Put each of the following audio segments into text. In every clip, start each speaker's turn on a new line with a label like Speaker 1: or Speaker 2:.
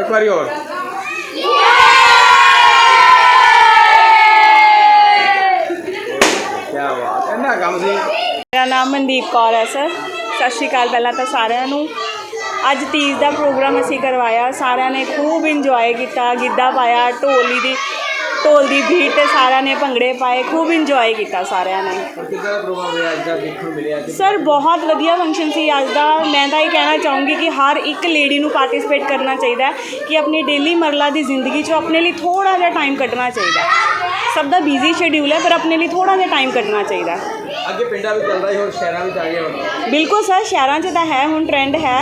Speaker 1: ਇੱਕ ਵਾਰੀ ਹੋਰ ਕੀ ਬਾਤ ਇੰਨਾ ਕੰਮ ਸੀ
Speaker 2: ਮੇਰਾ ਨਾਮ ਮਨਦੀਪ ਕੌਰ ਹੈ ਸਰ ਸਤਿ ਸ਼੍ਰੀ ਅਕਾਲ ਪਹਿਲਾਂ ਤਾਂ ਸਾਰਿਆਂ ਨੂੰ। ਅੱਜ ਤੀਜ ਦਾ ਪ੍ਰੋਗਰਾਮ ਅਸੀਂ ਕਰਵਾਇਆ। ਸਾਰਿਆਂ ਨੇ ਖੂਬ ਇੰਜੋਏ ਕੀਤਾ, ਗਿੱਧਾ ਪਾਇਆ, ਢੋਲੀ ਦੀ ਢੋਲ ਦੀ ਬੀਟ ਤੇ ਸਾਰਿਆਂ ਨੇ ਭੰਗੜੇ ਪਾਏ ਖੂਬ ਇੰਜੋਏ ਕੀਤਾ ਸਾਰਿਆਂ ਨੇ।
Speaker 1: ਔਰ ਕਿੱਦਾਂ ਦਾ ਪ੍ਰੋਗਰਾਮ ਹੋਇਆ ਅੱਜ ਦਾ ਦੇਖਣ ਨੂੰ ਮਿਲਿਆ? ਕਿ
Speaker 2: ਸਰ ਬਹੁਤ ਵਧੀਆ ਫੰਕਸ਼ਨ ਸੀ ਅੱਜ ਦਾ। ਮੈਂ ਤਾਂ ਇਹ ਕਹਿਣਾ ਚਾਹੂੰਗੀ ਕਿ ਹਰ ਇੱਕ ਲੇਡੀ ਨੂੰ ਪਾਰਟਿਸਿਪੇਟ ਕਰਨਾ ਚਾਹੀਦਾ ਹੈ ਕਿ ਆਪਣੀ ਡੇਲੀ ਮਰਲਾ ਦੀ ਜ਼ਿੰਦਗੀ 'ਚੋਂ ਆਪਣੇ ਲਈ ਥੋੜਾ ਜਿਹਾ ਟਾਈਮ ਕੱਢਣਾ ਚਾਹੀਦਾ ਹੈ। ਸਭ ਦਾ ਬਿਜ਼ੀ ਸ਼ਡਿਊਲ ਹੈ ਪਰ ਆਪਣੇ ਲਈ ਥੋੜਾ ਜਿਹਾ ਟਾਈਮ ਕੱਢਣਾ ਚਾਹੀਦਾ ਹੈ।
Speaker 1: ਅੱਗੇ ਪਿੰਡਾਂ ਵਿੱਚ ਚੱਲਦਾ ਸੀ ਹੋਰ ਸ਼ਹਿਰਾਂ ਵਿੱਚ ਆ ਗਿਆ ਹੁਣ।
Speaker 2: ਬਿਲਕੁਲ ਸਰ ਸ਼ਹਿਰਾਂ 'ਚ ਤਾਂ ਹੈ ਹੁਣ ਟ੍ਰੈਂਡ ਹੈ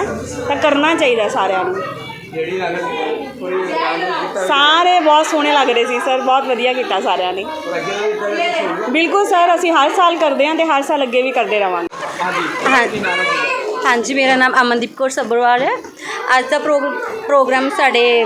Speaker 2: ਤਾਂ ਕਰਨਾ ਚਾਹੀਦਾ ਸਾਰਿਆਂ ਨੂੰ।
Speaker 1: ਜਿਹੜੀ ਲੱਗ ਪੂਰੀ ਕੰਮ ਕੀਤਾ
Speaker 2: ਸਾਰੇ ਬਹੁਤ ਸੋਹਣੇ ਲੱਗ ਰਹੇ ਸੀ ਸਰ ਬਹੁਤ ਵਧੀਆ ਕੀਤਾ ਸਾਰਿਆਂ ਨੇ।
Speaker 1: ਵੀ ਕੁਛ ਹੋਊਗਾ
Speaker 2: ਬਿਲਕੁਲ ਸਰ ਅਸੀਂ ਹਰ ਸਾਲ ਕਰਦੇ ਹਾਂ ਤੇ ਹਰ ਸਾਲ ਅੱਗੇ ਵੀ ਕਰਦੇ ਰਵਾਂਗੇ
Speaker 1: ਹਾਂਜੀ?
Speaker 3: ਹਾਂਜੀ। ਮੇਰਾ ਨਾਮ ਅਮਨਦੀਪ ਕੌਰ ਸੱਭਰਵਾਲ ਹੈ। ਅੱਜ ਦਾ ਪ੍ਰੋਗ- ਪ੍ਰੋਗਰਾਮ ਸਾਡੇ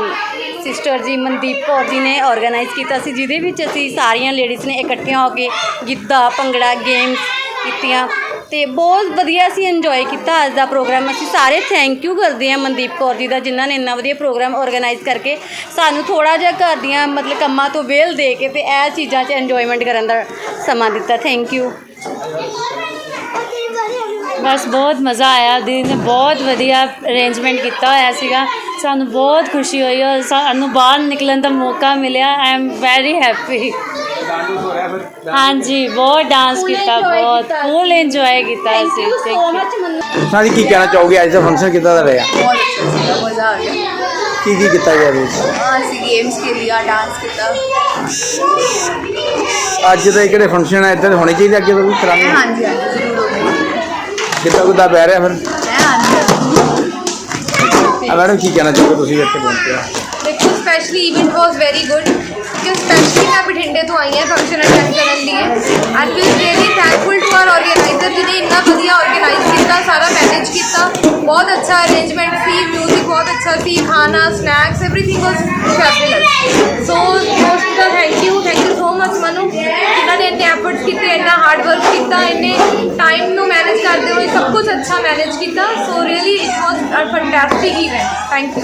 Speaker 3: ਸਿਸਟਰ ਜੀ ਮਨਦੀਪ ਕੌਰ ਜੀ ਨੇ ਆਰਗੇਨਾਈਜ਼ ਕੀਤਾ ਸੀ ਜਿਹਦੇ ਵਿੱਚ ਅਸੀਂ ਸਾਰੀਆਂ ਲੇਡੀਜ਼ ਨੇ ਇਕੱਠੀਆਂ ਹੋ ਕੇ ਗਿੱਧਾ ਭੰਗੜਾ ਗੇਮਸ ਕੀਤੀਆਂ। ਤੇ ਬਹੁਤ ਵਧੀਆ ਅਸੀਂ ਇੰਜੋਏ ਕੀਤਾ ਅੱਜ ਦਾ ਪ੍ਰੋਗਰਾਮ ਅਸੀਂ ਸਾਰੇ ਥੈਂਕ ਯੂ ਕਰਦੇ ਹਾਂ ਮਨਦੀਪ ਕੌਰ ਜੀ ਦਾ, ਜਿਨ੍ਹਾਂ ਨੇ ਇੰਨਾ ਵਧੀਆ ਪ੍ਰੋਗਰਾਮ ਆਰਗੇਨਾਈਜ਼ ਕਰਕੇ ਸਾਨੂੰ ਥੋੜਾ ਜਿਹਾ ਘਰ ਦੀਆਂ ਮਤਲਬ ਕੰਮਾਂ ਤੋਂ ਵੇਲ ਦੇ ਕੇ ਤੇ ਇਹ ਚੀਜ਼ਾਂ 'ਚ ਇੰਜੋਏਮੈਂਟ ਕਰਨ ਦਾ ਸਮਾਂ ਦਿੱਤਾ। ਥੈਂਕ ਯੂ
Speaker 4: ਬਸ ਬਹੁਤ ਮਜ਼ਾ ਆਇਆ। ਦੀਦੀ ਨੇ ਬਹੁਤ ਵਧੀਆ ਅਰੇਂਜਮੈਂਟ ਕੀਤਾ ਹੋਇਆ ਸੀਗਾ। ਸਾਨੂੰ ਬਹੁਤ ਖੁਸ਼ੀ ਹੋਈ ਔਰ ਸਾਨੂੰ ਬਾਹਰ ਨਿਕਲਣ ਦਾ ਮੌਕਾ ਮਿਲਿਆ। ਆਈ ਐਮ ਵੈਰੀ ਹੈਪੀ
Speaker 1: ਡਾਂਡੂ ਹੋ ਰਿਹਾ ਫਿਰ
Speaker 4: ਹਾਂਜੀ ਬਹੁਤ ਡਾਂਸ ਕੀਤਾ ਬਹੁਤ ਫੁੱਲ ਇੰਜੋਏ ਕੀਤਾ ਅਸੀਂ ਥੈਂਕ ਯੂ
Speaker 1: ਸਾਡੀ ਕੀ ਕਹਿਣਾ ਚਾਹੋਗੇ ਅੱਜ ਦਾ ਫੰਕਸ਼ਨ ਕਿੱਦਾਂ ਦਾ ਰਿਹਾ
Speaker 5: बहुत अच्छा सीगा मज़ा आ गया
Speaker 1: ਕੀ ਕੀ ਕੀਤਾ ਗਿਆ ਵਿੱਚ
Speaker 5: हाँ ऐसे गेम्स के लिए डांस किया
Speaker 1: ਅੱਜ ਦੇ ਕਿਹੜੇ ਫੰਕਸ਼ਨ ਹੈ ਇੱਧਰ ਹੋਣੇ ਚਾਹੀਦੇ ਅੱਗੇ ਤੋਂ ਵੀ ਕਰਾਂਗੇ
Speaker 5: हाँ जी हाँ जी जरूर होगा
Speaker 1: ਕਿੱਦਾਂ ਕਿੱਦਾਂ ਪੈ ਰਿਹਾ ਫਿਰ
Speaker 5: है हाँ जी
Speaker 1: ਆ ਮੈਡਮ ਕੀ ਕਹਿਣਾ ਚਾਹੋਗੇ ਤੁਸੀਂ ਇੱਥੇ ਪਹੁੰਚੇ ਹੋ
Speaker 6: Specially event was very good क्योंकि स्पेशली मैं बठिंडे तो आई हूँ फ़ंक्शन अटेंड करने लिए। And we really thankful to our organizer जिन्हें इन्ना वजिया ऑर्गेनाइज किया, सारा मैनेज किया। बहुत अच्छा अरेंजमेंट थी म्यूज़िक बहुत अच्छा थी खाना snacks everything was fabulous so thank you thank you so much Manu इन्होंने इन्ने एफर्ट्स किए इन्ना हार्ड वर्क किया इन्ने टाइम में मैनेज करते हुए सब कुछ अच्छा मैनेज किया। So really it was fantastic event thank you